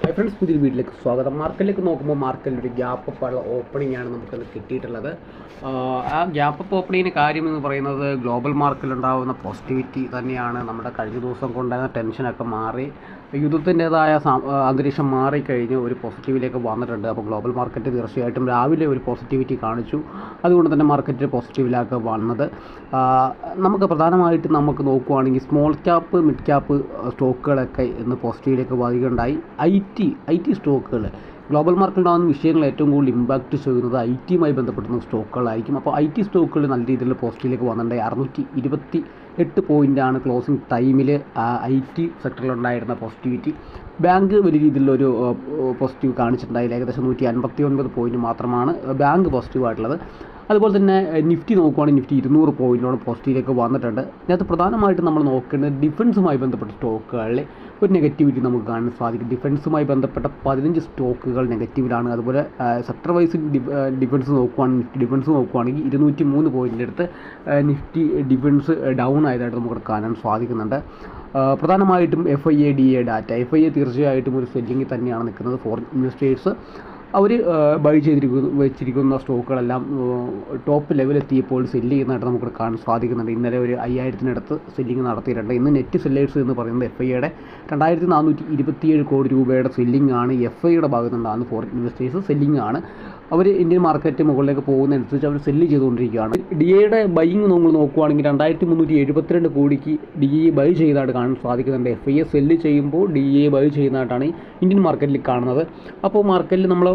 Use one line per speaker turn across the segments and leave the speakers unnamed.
Hi friends പുതിയൊരു വീട്ടിലേക്ക് സ്വാഗതം. മാർക്കറ്റിലേക്ക് നോക്കുമ്പോൾ മാർക്കറ്റിൽ ഒരു ഗ്യാപ്പ് അപ്പുള്ള ഓപ്പണിംഗ് ആണ് നമുക്കത് കിട്ടിയിട്ടുള്ളത്. ആ ഗ്യാപ്പ് അപ്പ് ഓപ്പണിങ്ങിന് കാര്യം എന്ന് പറയുന്നത് ഗ്ലോബൽ മാർക്കറ്റിൽ ഉണ്ടാകുന്ന പോസിറ്റിവിറ്റി തന്നെയാണ്. നമ്മുടെ കഴിഞ്ഞ ദിവസം കൊണ്ടുവരുന്ന ടെൻഷനൊക്കെ മാറി യുദ്ധത്തിന്റെതായ അന്തരീക്ഷം മാറിക്കഴിഞ്ഞ് ഒരു പോസിറ്റീവിലേക്ക് വന്നിട്ടുണ്ട്. അപ്പോൾ ഗ്ലോബൽ മാർക്കറ്റ് തീർച്ചയായിട്ടും രാവിലെ ഒരു പോസിറ്റിവിറ്റി കാണിച്ചു. അതുകൊണ്ട് തന്നെ മാർക്കറ്റ് പോസിറ്റീവിലേക്ക് വന്നത്. നമുക്ക് പ്രധാനമായിട്ട് നമുക്ക് നോക്കുവാണെങ്കിൽ സ്മോൾ ക്യാപ്പ് മിഡ് ക്യാപ്പ് സ്റ്റോക്കുകളൊക്കെ ഇന്ന് പോസിറ്റീവിലേക്ക് വരികയുണ്ടായി. ഐ ടി ഐ ടി സ്റ്റോക്കുകൾ. ഗ്ലോബൽ മാർക്കറ്റ് ഉണ്ടാകുന്ന വിഷയങ്ങൾ ഏറ്റവും കൂടുതൽ ഇമ്പാക്റ്റ് ചെയ്യുന്നത് ഐ ടിയുമായി ബന്ധപ്പെടുന്ന സ്റ്റോക്കുകളായിരിക്കും. അപ്പോൾ ഐ ടി സ്റ്റോക്കുകൾ നല്ല രീതിയിൽ പോസ്റ്റിലേക്ക് വന്നിട്ടുണ്ട് അറുന്നൂറ്റി ഇരുപത്തി എട്ട് പോയിന്റാണ് ക്ലോസിംഗ് ടൈമിൽ ഐ ടി സെക്ടറിലുണ്ടായിരുന്ന പോസിറ്റിവിറ്റി ബാങ്ക് വലിയ രീതിയിലുള്ളൊരു പോസിറ്റീവ് കാണിച്ചിട്ടുണ്ടായില്ല. ഏകദേശം നൂറ്റി അൻപത്തി ഒൻപത് പോയിന്റ് മാത്രമാണ് ബാങ്ക് പോസിറ്റീവായിട്ടുള്ളത് അതുപോലെ തന്നെ നിഫ്റ്റി നോക്കുവാണെങ്കിൽ നിഫ്റ്റി ഇരുന്നൂറ് പോയിന്റോളം പോസിറ്റീവിലേക്ക് വന്നിട്ടുണ്ട്. ഇതിനകത്ത് പ്രധാനമായിട്ടും നമ്മൾ നോക്കേണ്ടത് ഡിഫൻസുമായി ബന്ധപ്പെട്ട സ്റ്റോക്കുകളിൽ ഒരു നെഗറ്റിവിറ്റി നമുക്ക് കാണാൻ സാധിക്കും. ഡിഫൻസുമായി ബന്ധപ്പെട്ട പതിനഞ്ച് സ്റ്റോക്കുകൾ നെഗറ്റീവിലാണ്. അതുപോലെ സെക്ടർ വൈസ് ഡിഫൻസ് നോക്കുവാണെങ്കിൽ നിഫ്റ്റി ഡിഫൻസ് നോക്കുവാണെങ്കിൽ ഇരുന്നൂറ്റി മൂന്ന് പോയിന്റിന്റെ അടുത്ത് നിഫ്റ്റി ഡിഫൻസ് ഡൗൺ ആയതായിട്ട് നമുക്ക് കാണാൻ സാധിക്കുന്നുണ്ട്. പ്രധാനമായിട്ടും F I A D A data F I A തീർച്ചയായിട്ടും ഒരു സെല്ലിങ് തന്നെയാണ് നിൽക്കുന്നത് ഫോറിൻ ഇൻവെസ്റ്റേഴ്സ്. അവർ ബൈ ചെയ്തിരിക്കുന്ന വെച്ചിരിക്കുന്ന സ്റ്റോക്കുകളെല്ലാം ടോപ്പ് ലെവൽ എത്തിയപ്പോൾ സെല്ല് ചെയ്യുന്നതായിട്ട് നമുക്ക് കാണാൻ സാധിക്കുന്നുണ്ട്. ഇന്നലെ ഒരു അയ്യായിരത്തിനടുത്ത് സെല്ലിങ് നടത്തിയിട്ടുണ്ട്. ഇന്ന് നെറ്റ് സെല്ലേഴ്സ് എന്ന് പറയുന്നത് എഫ് ഐയുടെ രണ്ടായിരത്തി നാനൂറ്റി ഇരുപത്തിയേഴ് കോടി രൂപയുടെ സെല്ലിംഗ് ആണ്. എഫ് ഐയുടെ ഭാഗത്തുണ്ടാകുന്ന ഫോറിൻ ഇൻവെസ്റ്റേഴ്സ് സെല്ലിംഗ് ആണ്. അവർ ഇന്ത്യൻ മാർക്കറ്റ് മുകളിലേക്ക് പോകുന്നതനുസരിച്ച് അവർ സെല്ല് ചെയ്തുകൊണ്ടിരിക്കുകയാണ്. ഡി എയുടെ ബൈയിങ് നമ്മൾ നോക്കുവാണെങ്കിൽ രണ്ടായിരത്തി മുന്നൂറ്റി എഴുപത്തിരണ്ട് കോടിക്ക് ഡി എ ബൈ ചെയ്തതായിട്ട് കാണാൻ സാധിക്കുന്നുണ്ട്. എഫ് ഐ എ സെല്ല് ചെയ്യുമ്പോൾ ഡി എ ബൈ ചെയ്യുന്നതായിട്ടാണ് ഇന്ത്യൻ മാർക്കറ്റിൽ കാണുന്നത്. അപ്പോൾ മാർക്കറ്റിൽ നമ്മൾ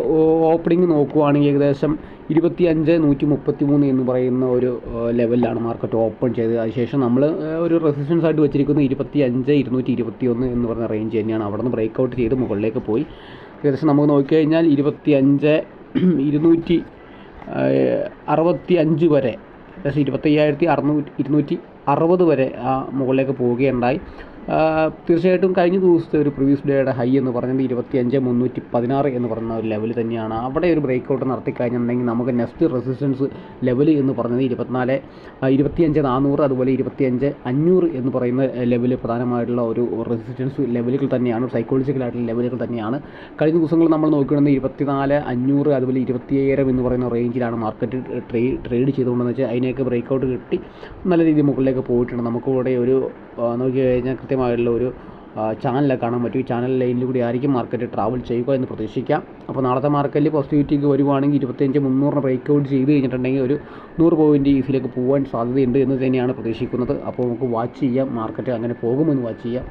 ഓപ്പണിംഗ് നോക്കുവാണെങ്കിൽ ഏകദേശം ഇരുപത്തി അഞ്ച് നൂറ്റി മുപ്പത്തി മൂന്ന് എന്ന് പറയുന്ന ഒരു ലെവലിലാണ് മാർക്കറ്റ് ഓപ്പൺ ചെയ്തത്. അതിനുശേഷം നമ്മൾ ഒരു റെസിസ്റ്റൻസ് ആയിട്ട് വെച്ചിരിക്കുന്നത് ഇരുപത്തി അഞ്ച് ഇരുന്നൂറ്റി ഇരുപത്തി ഒന്ന് എന്ന് പറയുന്ന റേഞ്ച് തന്നെയാണ്. അവിടെ നിന്ന് ബ്രേക്ക് ഔട്ട് ചെയ്ത് മുകളിലേക്ക് പോയി. ഏകദേശം നമുക്ക് നോക്കിക്കഴിഞ്ഞാൽ ഇരുപത്തി അഞ്ച് ഇരുന്നൂറ്റി അറുപത്തി അഞ്ച് വരെ ഏകദേശം ഇരുപത്തയ്യായിരത്തി അറുന്നൂറ്റി ഇരുന്നൂറ്റി അറുപത് വരെ ആ മുകളിലേക്ക് പോവുകയുണ്ടായി. തീർച്ചയായിട്ടും കഴിഞ്ഞ ദിവസത്തെ ഒരു പ്രീവിയസ് ഡേയുടെ ഹൈ എന്ന് പറയുന്നത് ഇരുപത്തി അഞ്ച് മുന്നൂറ്റി പതിനാറ് എന്ന് പറയുന്ന ഒരു ലെവൽ തന്നെയാണ്. അവിടെ ഒരു ബ്രേക്ക് ഔട്ട് നടത്തി കഴിഞ്ഞിട്ടുണ്ടെങ്കിൽ നമുക്ക് നെക്സ്റ്റ് റെസിസ്റ്റൻസ് ലെവൽ എന്ന് പറയുന്നത് ഇരുപത്തിനാല് ഇരുപത്തിയഞ്ച് നാനൂറ് അതുപോലെ ഇരുപത്തിയഞ്ച് അഞ്ഞൂറ് എന്ന് പറയുന്ന ലെവൽ പ്രധാനമായിട്ടുള്ള ഒരു റെസിസ്റ്റൻസ് ലെവലുകൾ തന്നെയാണ് സൈക്കോളജിക്കൽ ആയിട്ടുള്ള ലെവലുകൾ തന്നെയാണ്. കഴിഞ്ഞ ദിവസങ്ങൾ നമ്മൾ നോക്കുകയാണെങ്കിൽ ഇരുപത്തിനാല് അഞ്ഞൂറ് അതുപോലെ ഇരുപത്തിയേഴ് എന്ന് പറയുന്ന റേഞ്ചിലാണ് മാർക്കറ്റ് ട്രേഡ് ട്രേഡ് ചെയ്തുകൊണ്ടെന്ന് വെച്ചാൽ അതിനെയൊക്കെ ബ്രേക്ക് ഔട്ട് കിട്ടി. നല്ല രീതിയിൽ മുകളിലേക്ക് പോയിട്ടുണ്ട്. നമുക്കിവിടെ ഒരു നോക്കി കഴിഞ്ഞാൽ കൃത്യമായിട്ടുള്ള ഒരു ചാനലിൽ കാണാൻ പറ്റും. ഈ ചാനൽ ലൈനിൽ കൂടി ആയിരിക്കും മാർക്കറ്റ് ട്രാവൽ ചെയ്യുക എന്ന് പ്രതീക്ഷിക്കാം. അപ്പോൾ നാളത്തെ മാർക്കറ്റിൽ പോസിറ്റിവിറ്റിക്ക് വരുവാണെങ്കിൽ ഇരുപത്തഞ്ച് മുന്നൂറിന് ബ്രേക്ക് ഔട്ട് ചെയ്ത് കഴിഞ്ഞിട്ടുണ്ടെങ്കിൽ ഒരു നൂറ് പോയിന്റ് ഈസിലേക്ക് പോകാൻ സാധ്യതയുണ്ട് എന്ന് തന്നെയാണ് പ്രതീക്ഷിക്കുന്നത്. അപ്പോൾ നമുക്ക് വാച്ച് ചെയ്യാം. മാർക്കറ്റ് അങ്ങനെ പോകുമെന്ന് വാച്ച് ചെയ്യാം.